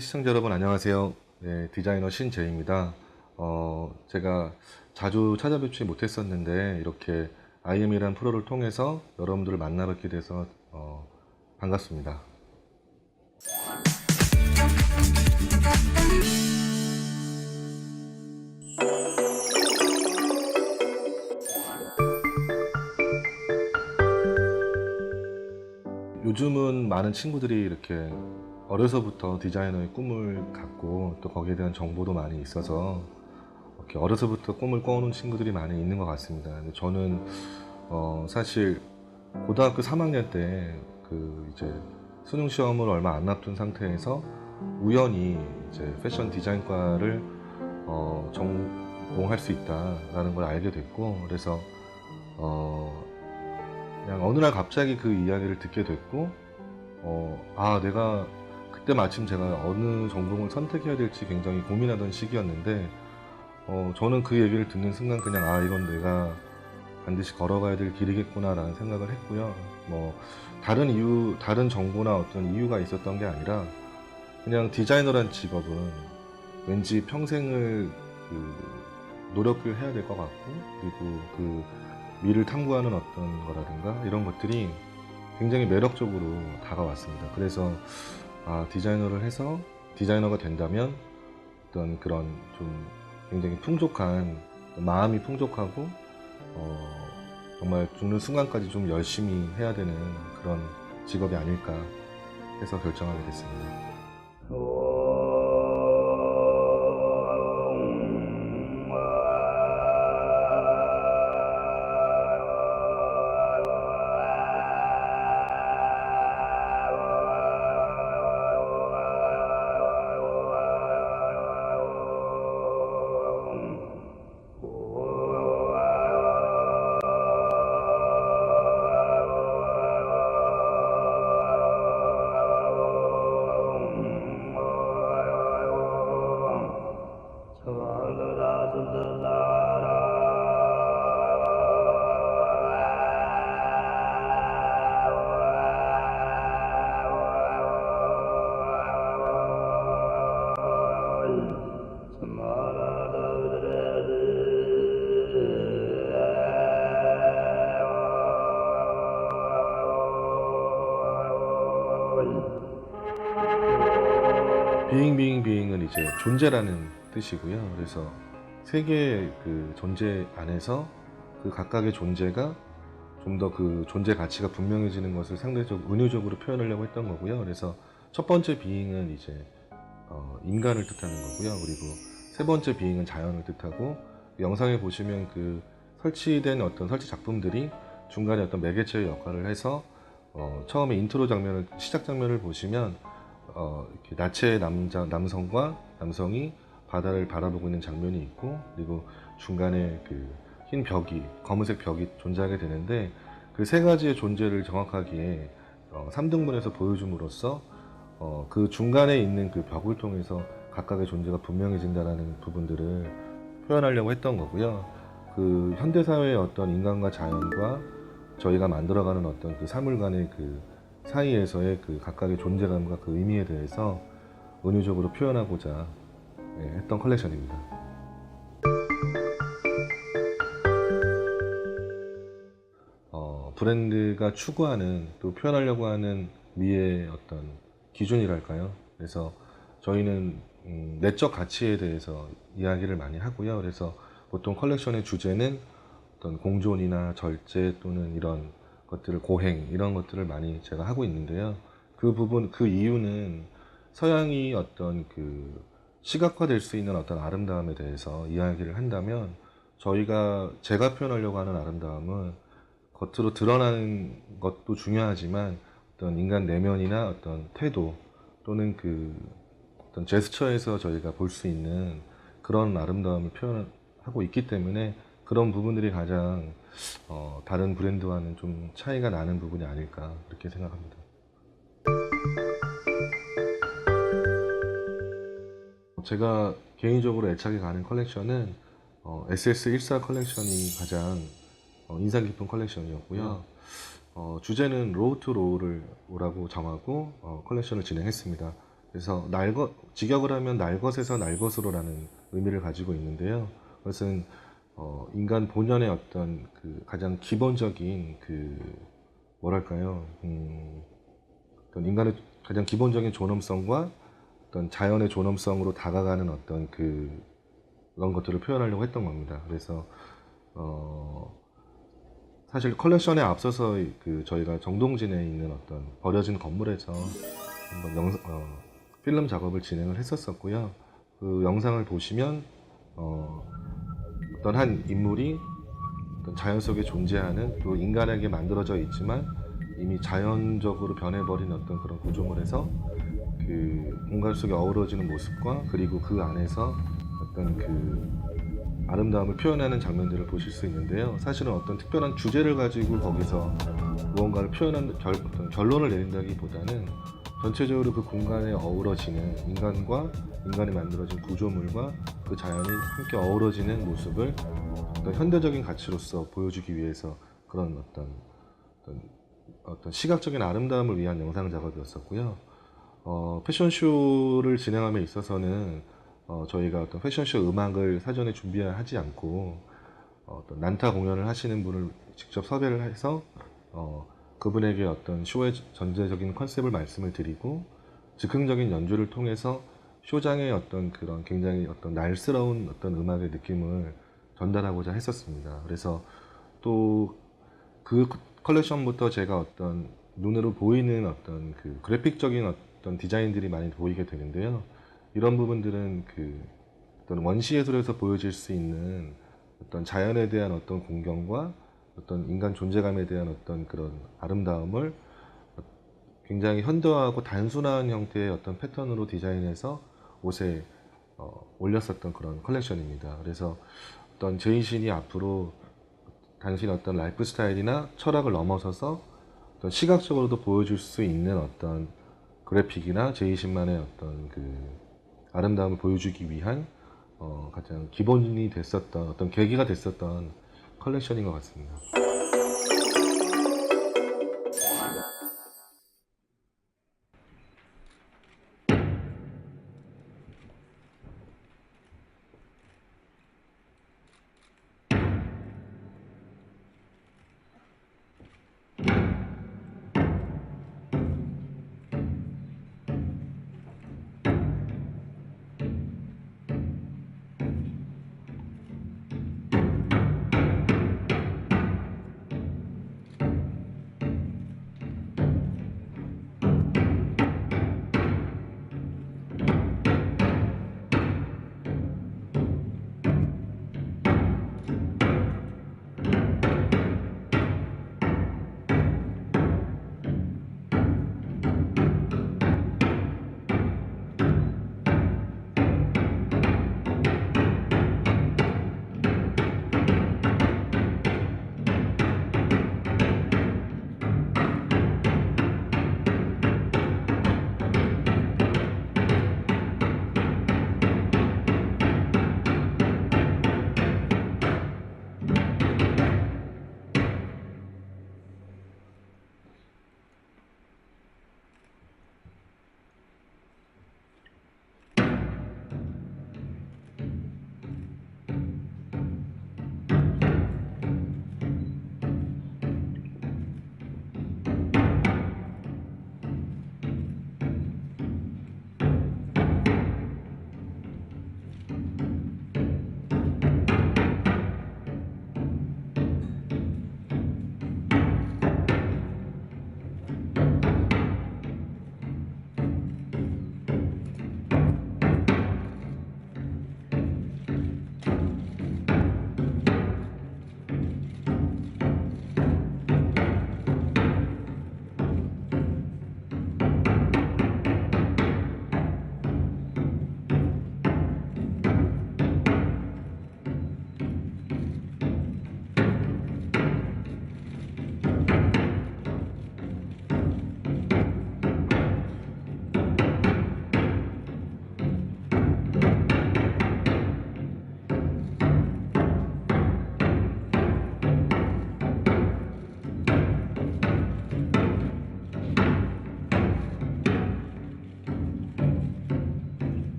시청자 여러분 안녕하세요. 네, 디자이너 신재입니다. 어, 제가 자주 찾아뵙지 못했었는데 이렇게 IM이란 프로를 통해서 여러분들을 만나뵙게 돼서 어, 반갑습니다. 요즘은 많은 친구들이 이렇게 어려서부터 디자이너의 꿈을 갖고 또 거기에 대한 정보도 많이 있어서 이렇게 어려서부터 꿈을 꿔오는 친구들이 많이 있는 것 같습니다. 근데 저는 어 사실 고등학교 3학년 때 그 이제 수능 시험을 얼마 안 앞둔 상태에서 우연히 이제 패션 디자인과를 어 전공할 수 있다라는 걸 알게 됐고 그래서 어 그냥 어느 날 갑자기 그 이야기를 듣게 됐고 어, 아 내가 그때 마침 제가 어느 전공을 선택해야 될지 굉장히 고민하던 시기였는데 어, 저는 그 얘기를 듣는 순간 그냥 아 이건 내가 반드시 걸어가야 될 길이겠구나라는 생각을 했고요. 뭐 다른 이유 다른 정보나 어떤 이유가 있었던 게 아니라 그냥 디자이너란 직업은 왠지 평생을 그 노력을 해야 될 것 같고 그리고 그 미를 탐구하는 어떤 거라든가 이런 것들이 굉장히 매력적으로 다가왔습니다. 그래서 아, 디자이너를 해서 디자이너가 된다면 어떤 그런 좀 굉장히 풍족한 마음이 풍족하고 어, 정말 죽는 순간까지 좀 열심히 해야 되는 그런 직업이 아닐까 해서 결정하게 됐습니다. 이제 존재라는 뜻이고요. 그래서 세계의 그 존재 안에서 그 각각의 존재가 좀 더 그 존재 가치가 분명해지는 것을 상대적 은유적으로 표현하려고 했던 거고요. 그래서 첫 번째 비잉은 이제 어, 인간을 뜻하는 거고요. 그리고 세 번째 비잉은 자연을 뜻하고 영상에 보시면 그 설치된 어떤 설치 작품들이 중간에 어떤 매개체의 역할을 해서 어, 처음에 인트로 장면을 시작 장면을 보시면 어, 이렇게 나체 남자 남성과 남성이 바다를 바라보고 있는 장면이 있고 그리고 중간에 그 흰 벽이 검은색 벽이 존재하게 되는데 그 세 가지의 존재를 정확하게 어, 3등분해서 보여줌으로써 어, 그 중간에 있는 그 벽을 통해서 각각의 존재가 분명해진다라는 부분들을 표현하려고 했던 거고요. 그 현대 사회의 어떤 인간과 자연과 저희가 만들어가는 어떤 그 사물 간의 그 사이에서의 그 각각의 존재감과 그 의미에 대해서 은유적으로 표현하고자 예, 했던 컬렉션입니다. 어, 브랜드가 추구하는 또 표현하려고 하는 미의 어떤 기준이랄까요? 그래서 저희는 음, 내적 가치에 대해서 이야기를 많이 하고요. 그래서 보통 컬렉션의 주제는 어떤 공존이나 절제 또는 이런 것들을 고행 이런 것들을 많이 제가 하고 있는데요. 그 부분 그 이유는 서양이 어떤 그 시각화될 수 있는 어떤 아름다움에 대해서 이야기를 한다면 저희가 제가 표현하려고 하는 아름다움은 겉으로 드러나는 것도 중요하지만 어떤 인간 내면이나 어떤 태도 또는 그 어떤 제스처에서 저희가 볼 수 있는 그런 아름다움을 표현하고 있기 때문에 그런 부분들이 가장 어, 다른 브랜드와는 좀 차이가 나는 부분이 아닐까 그렇게 생각합니다. 제가 개인적으로 애착이 가는 컬렉션은 어, SS14 컬렉션이 가장 어, 인상 깊은 컬렉션이었고요. 어, 주제는 로우 투 로우를 오라고 정하고 어, 컬렉션을 진행했습니다. 그래서 날것 직역을 하면 날것에서 날것으로라는 의미를 가지고 있는데요. 그것은 어, 인간 본연의 어떤 그 가장 기본적인 그 뭐랄까요? 음, 어떤 인간의 가장 기본적인 존엄성과 어떤 자연의 존엄성으로 다가가는 어떤 그 그런 것들을 표현하려고 했던 겁니다. 그래서 어, 사실 컬렉션에 앞서서 그 저희가 정동진에 있는 어떤 버려진 건물에서 한번 영, 어, 필름 작업을 진행을 했었었고요. 그 영상을 보시면 어, 어떤 한 인물이 어떤 자연 속에 존재하는 또 인간에게 만들어져 있지만 이미 자연적으로 변해버린 어떤 그런 구조물에서 그 공간 속에 어우러지는 모습과 그리고 그 안에서 어떤 그 아름다움을 표현하는 장면들을 보실 수 있는데요. 사실은 어떤 특별한 주제를 가지고 거기서 무언가를 표현한 결, 어떤 결론을 내린다기보다는 전체적으로 그 공간에 어우러지는 인간과 인간이 만들어진 구조물과 그 자연이 함께 어우러지는 모습을 어떤 현대적인 가치로서 보여주기 위해서 그런 어떤 어떤, 어떤 시각적인 아름다움을 위한 영상 작업이었었고요. 어, 패션쇼를 진행함에 있어서는 어, 저희가 어떤 패션쇼 음악을 사전에 준비하지 않고 어, 떤 난타 공연을 하시는 분을 직접 섭외를 해서 어, 그분에게 어떤 쇼의 전체적인 컨셉을 말씀을 드리고 즉흥적인 연주를 통해서 쇼장의 어떤 그런 굉장히 어떤 날스러운 어떤 음악의 느낌을 전달하고자 했었습니다. 그래서 또 그 컬렉션부터 제가 어떤 눈으로 보이는 어떤 그 그래픽적인 어떤 디자인들이 많이 보이게 되는데요. 이런 부분들은 그 어떤 원시 예술에서 보여질 수 있는 어떤 자연에 대한 어떤 공경과 어떤 인간 존재감에 대한 어떤 그런 아름다움을 굉장히 현대화하고 단순한 형태의 어떤 패턴으로 디자인해서 옷에 어, 올렸었던 그런 컬렉션입니다. 그래서 어떤 제이신이 앞으로 당신 어떤 라이프 스타일이나 철학을 넘어서서 어떤 시각적으로도 보여줄 수 있는 어떤 그래픽이나 제이신만의 어떤 그 아름다움을 보여주기 위한 어, 가장 기본이 됐었던 어떤 계기가 됐었던 컬렉션인 것 같습니다.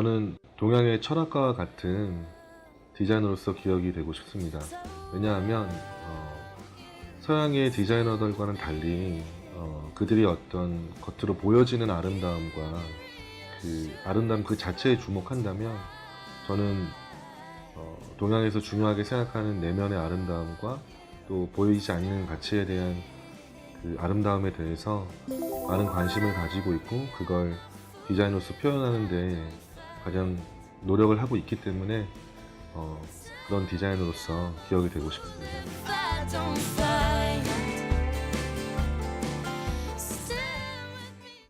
저는 동양의 철학가와 같은 디자이너로서 기억이 되고 싶습니다. 왜냐하면 어, 서양의 디자이너들과는 달리 어, 그들이 어떤 겉으로 보여지는 아름다움과 그 아름다움 그 자체에 주목한다면 저는 어, 동양에서 중요하게 생각하는 내면의 아름다움과 또 보이지 않는 가치에 대한 그 아름다움에 대해서 많은 관심을 가지고 있고 그걸 디자인으로서 표현하는데 가장 노력을 하고 있기 때문에 어, 그런 디자이너로서 기억이 되고 싶습니다.